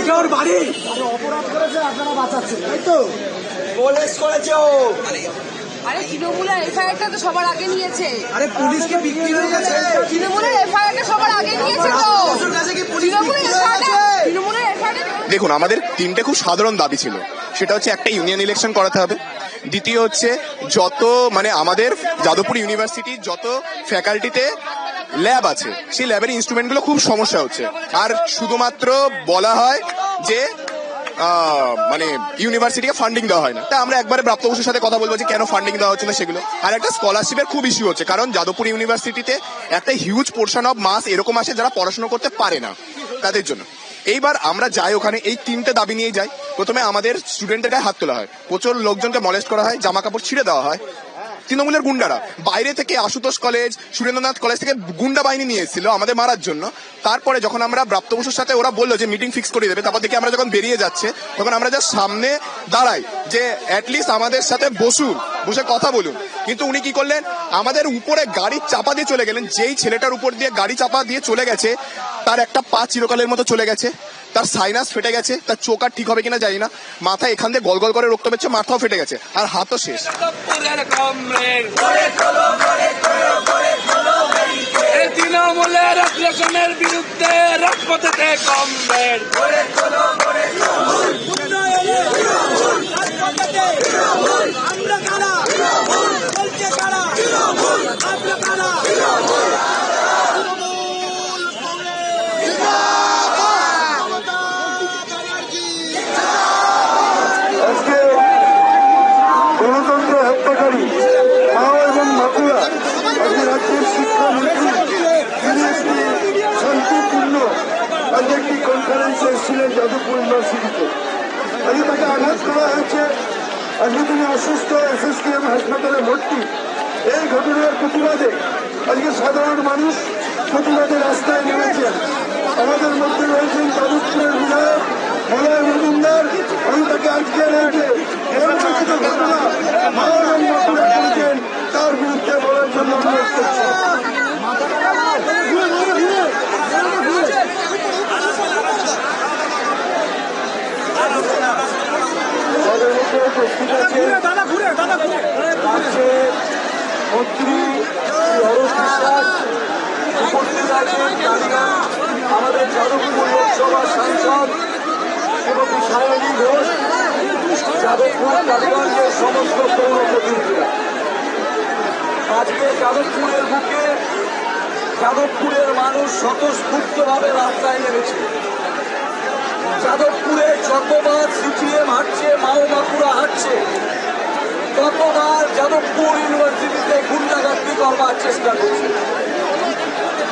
এটা ওর বাড়ি কলেজ করেছে ও আরে তৃণমূলের এফআইআরটা তো সবার আগে নিয়েছে। আরে পুলিশকে বিক্রি হয়ে গেছে। তৃণমূলের এফআইআরটা সবার আগে নিয়েছে তো। তৃণমূলের এফআইআরটা দেখুন আমাদের তিনটে খুব সাধারণ দাবি ছিল। সেটা হচ্ছে একটা ইউনিয়ন ইলেকশন করাতে হবে। দ্বিতীয় হচ্ছে যত মানে আমাদের যাদবপুর ইউনিভার্সিটির যত ফ্যাকাল্টিতে ল্যাব আছে, সেই ল্যাবের ইনস্ট্রুমেন্টগুলো খুব সমস্যা হচ্ছে। আর শুধুমাত্র বলা হয় যে মানে ইউনিভার্সিটিকে ফান্ডিং দেওয়া হয় না। তা আমরা একবারে প্রাপ্ত বসুর সাথে কথা বলব যে কেন ফান্ডিং দেওয়া হচ্ছে না সেগুলো। আর একটা স্কলারশিপের খুব ইস্যু হচ্ছে, কারণ যাদবপুর ইউনিভার্সিটিতে একটা হিউজ পোর্শন অফ মাস এরকম আসে যারা পড়াশোনা করতে পারে না তাদের জন্য। এইবার আমরা যাই ওখানে, এই তিনটে দাবি নিয়ে যাই। প্রথমে আমাদের স্টুডেন্টদের গায়ে হাত তোলা হয়। প্রচুর লোকজনকে মলেস্ট করা হয়, জামা কাপড় ছিঁড়ে দেওয়া হয়। তৃণমূলের গুন্ডারা। বাইরে থেকে আশুতোষ কলেজ, সুরেন্দ্রনাথ কলেজ থেকে গুন্ডা বাহিনী নিয়ে এসেছিল আমাদের মারার জন্য। তারপরে যখন আমরা প্রাপ্ত বসুর সাথে ওরা বলল যে মিটিং ফিক্স করে দেবে, তারপর থেকে আমরা যখন বেরিয়ে যাচ্ছে, তখন আমরা যা সামনে দাঁড়াই যে অ্যাটলিস্ট আমাদের সাথে বসুন, বসে কথা বলুন। কিন্তু উনি কি করলেন? আমাদের উপরে গাড়ি চাপা দিয়ে চলে গেলেন। যেই ছেলেটার উপর দিয়ে গাড়ি চাপা দিয়ে চলে গেছে, তার একটা পা চিরকালের মতো চলে গেছে। তার সাইনাস ফেটে গেছে তার চোখ আর ঠিক হবে কিনা জানি না। মাথা এখান দিয়ে গল গল করে রক্ত পেচ্ছে মাথাও ফেটে গেছে আর হাতও শেষ। তৃণমূলের আগ্রাসনের বিরুদ্ধে কমরেড আমরা কারা? বলছে কারা আমরা কারা আজকে গণতন্ত্র হত্যাকারী মাও এবং মাকুড়া আজকে রাজ্যের শিক্ষামন্ত্রী তিনি একটি শান্তিপূর্ণ আজ একটি কনফারেন্সে এসেছিলেন যাদবপুর ইউনিভার্সিটিতে আজকে করা হয়েছে। আজকে তিনি অসুস্থ এসএসকেএম হাসপাতালে ভর্তি। এই ঘটনার প্রতিবাদে আজকে সাধারণ মানুষ প্রতিবাদে রাস্তায় নেমেছেন। আমাদের মধ্যে রয়েছেন যাদবপুরের বিধায়ক মলয় মজুমদার। আমি তাকে আজকে রেখে পরিচালিত ঘটনা মাওলান করেছেন তার বিরুদ্ধে বলার জন্য অনুরোধ করছি। আমাদের মধ্যে আমাদের যাদবপুর লোকসভা সাংসদ শ্রীমতী সায়নী ঘোষ সমস্ত আজকে যাদবপুরের বুকে যাদবপুরের মানুষ স্বতঃস্ফূর্তভাবে রাস্তায় নেমেছে। যাদবপুরে যতবার সিপিএম হাঁটছে মাও বাঁকুড়া হাঁটছে। ততবার যাদবপুর ইউনিভার্সিটিতে গুন্ডাগার্দি করবার চেষ্টা করছে।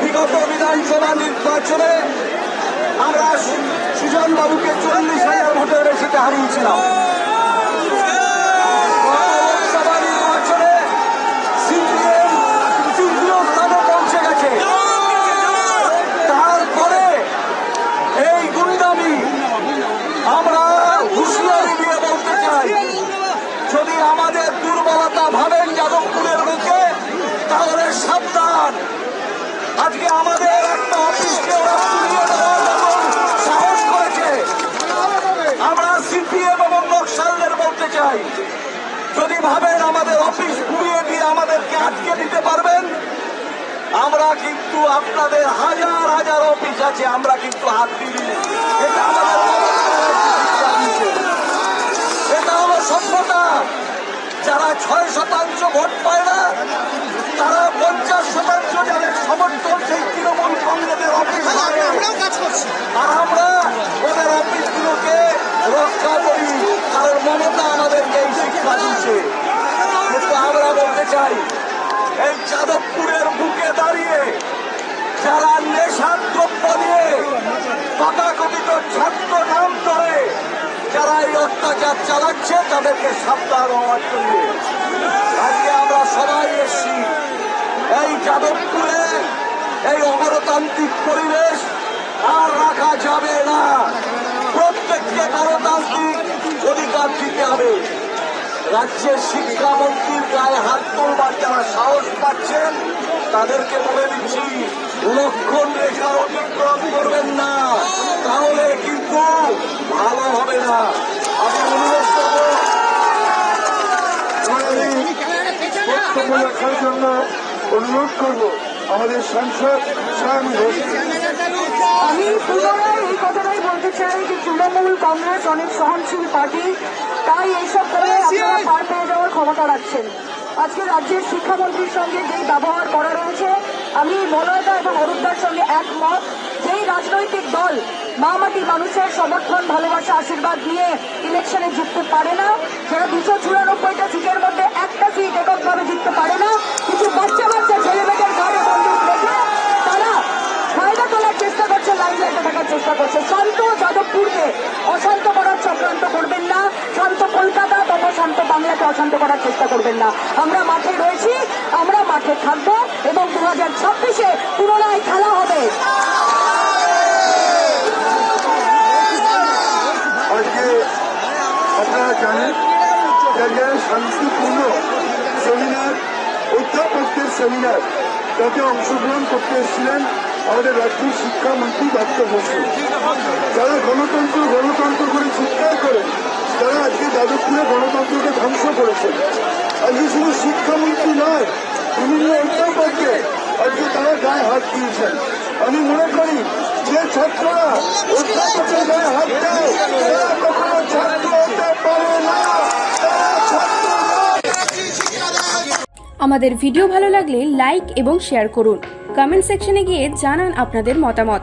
বিগত বিধানসভা নির্বাচনে আমরা সুজনবাবুকে সুজন বাবুকে চল্লিশ হাজার ভোটের বেশিতে হারিয়েছিলাম গত লোকসভা নির্বাচনে সিপিএম তৃতীয় স্থানে পৌঁছে গেছে তারপরে এই গুন্ডামি আমরা হুঁশিয়ারি দিয়ে বলতে চাই যদি আমাদের দুর্বলতা ভাবেন যাদবপুরের বুকে তাহলে সাবধান আজকে আমাদের একটা অফিসকে ওরা পুড়িয়ে দেওয়ার মতন সাহস করেছে আমরা সিপিএম এবং নকশালদের বলতে চাই যদি ভাবেন আমাদের অফিস ঘুরিয়ে দিয়ে আমাদেরকে আটকে দিতে পারবেন আমরা কিন্তু আপনাদের হাজার হাজার অফিস আছে আমরা কিন্তু হাত দিই এটা আমাদের এটা হলো সভ্যতা যারা ছয় শতাংশ ভোট পায় না তারা পঞ্চাশ শতাংশ যাদের সমর্থন সেই তৃণমূল কংগ্রেসের অফিস। আর আমরা ওদের অফিসগুলোকে রক্ষা করি কারণ মমতা আমাদেরকে এই শিক্ষা দিচ্ছে কিন্তু আমরা বলতে চাই এই যাদবপুরের বুকে দাঁড়িয়ে, যারা নেশার দ্রব্য নিয়ে তথাকথিত ছাত্র নাম ধরে যারা এই অত্যাচার চালাচ্ছে, তাদেরকে সাবধান হওয়ার জন্য। আজকে আমরা সবাই এসছি। এই যাদবপুরে, এই অগণতান্ত্রিক পরিবেশ আর রাখা যাবে না। প্রত্যেককে গণতান্ত্রিক অধিকার দিতে হবে। রাজ্যের শিক্ষামন্ত্রীর গায়ে হাত তোলবার যারা সাহস পাচ্ছেন, তাদেরকে বলে দিচ্ছি লক্ষণ রেখা অতিক্রম করবেন না। তাহলে কিন্তু ভালো হবে না। আমি অনুরোধ করব অনুরোধ করব। আমাদের সাংসদ স্বয়ং আমি পুনরায় এই কথাটাই বলতে চাই যে তৃণমূল কংগ্রেস অনেক সহনশীল পার্টি, তাই এইসব করে আপনারা পার পেয়ে যাওয়ার ক্ষমতা রাখছেন। আজকে রাজ্যের শিক্ষামন্ত্রীর সঙ্গে যেই ব্যবহার করা রয়েছে, আমি মলয়দা এবং অরূপদার সঙ্গে একমত। যেই রাজনৈতিক দল মা মাটি মানুষের সমর্থন, ভালোবাসা, আশীর্বাদ নিয়ে ইলেকশনে জিততে পারে না, যারা দুশো চুরানব্বইটা সিটের মধ্যে একটা সিট এককভাবে জিততে পারে না কিছু বাচ্চা বাচ্চা ছেলেমেয়েদের ঘরে বন্দুক রেখে তারা ফায়দা তোলার চেষ্টা করছে লাইন লাইটে থাকার চেষ্টা করছে শান্ত যাদবপুরকে অশান্ত করার চক্রান্ত করবেন না শান্ত কলকাতা তথা শান্ত বাংলাকে অশান্ত করার চেষ্টা করবেন না। আমরা মাঠে রয়েছি, আমরা মাঠে থাকব এবং দু হাজার ছাব্বিশে পুনরায় খেলা হবে। আপনারা জানেন শান্তিপূর্ণ সেমিনার, অধ্যাপকদের সেমিনার, তাতে অংশগ্রহণ করতে এসেছিলেন আমাদের শিক্ষামন্ত্রী ডক্টর বসু। যারা গণতন্ত্র গণতন্ত্র করে চিৎকার করেন তারা আজকে যাদবপুরে গণতন্ত্রকে ধ্বংস করেছেন আজকে শুধু শিক্ষামন্ত্রী নয় বিভিন্ন অধ্যাপককে আজকে তারা গায়ে হাত দিয়েছেন। আমি মনে করি যে ছাত্ররা অধ্যাপকের গায়ে হাত দেয়, তারা কখনো ছাত্র হতে পারে না। আমাদের ভিডিও ভালো লাগলে লাইক এবং শেয়ার করুন। কমেন্ট সেকশনে গিয়ে জানান আপনাদের মতামত।